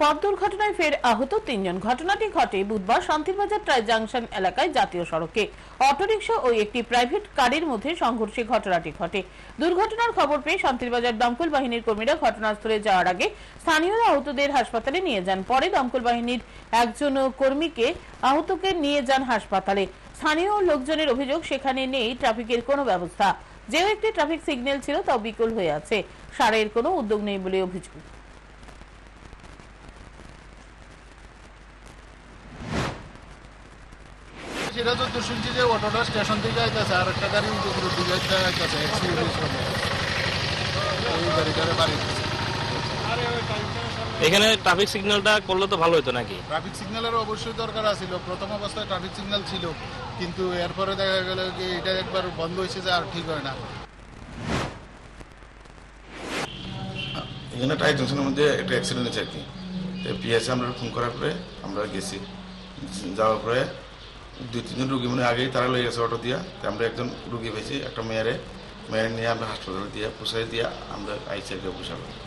পথ দুর্ঘটনায় ফের আহত তিনজন। ঘটনাটি ঘটে বুধবার শান্তিরবাজার ট্রাই জাংশন এলাকায় জাতীয় সড়কে। অটোরিকশা ও একটি প্রাইভেট কারের মধ্যে সংঘর্ষে ঘটনাটি ঘটে। দুর্ঘটনার খবর পেয়ে শান্তিরবাজার দমকল বাহিনীর কর্মীরা ঘটনাস্থলে যাওয়ার আগে স্থানীয়রা আহতদের হাসপাতালে নিয়ে যান। পরে দমকল বাহিনীর একজন কর্মীকে আহতকে নিয়ে যান হাসপাতালে। স্থানীয় লোকজনের অভিযোগ, সেখানে নেই ট্রাফিকের কোনো ব্যবস্থা। যেও একটি ট্রাফিক সিগন্যাল ছিল, তাও বিকল হয়ে আছে। সারের কোনো উদ্যোগ নেই বলে অভিযোগ। সেটা তো শুনছি যে অটোটা স্টেশন থেকে আইতেছে আর একটা গাড়ি উপরের দিকে আইতেছে। এখানে ট্রাফিক সিগন্যালটা করলে তো ভালো হতো নাকি? ট্রাফিক সিগন্যালের অবশ্যই দরকার আছিল। প্রথম অবস্থায় ট্রাফিক সিগন্যাল ছিল কিন্তু এরপরে দেখা গেল যে এটা একবার বন্ধ হয়েছে যে আর ঠিক হয় না। এখানে টাই জংশনের মধ্যে একটা অ্যাক্সিডেন্ট হয়েছে আর কি। পিএসে আমরা ফোন করার পরে আমরা গেছি। যাওয়ার পরে দুই, তিনজন রুগী মানে আগেই তারা লয়ে গেছে অটো দিয়া। আমরা একজন রুগী পেয়েছি একটা মেয়েরে। মেয়ের নিয়ে আমরা হাসপাতালে দিয়ে পুষাই দিয়া আমরা আইসি পোষাবো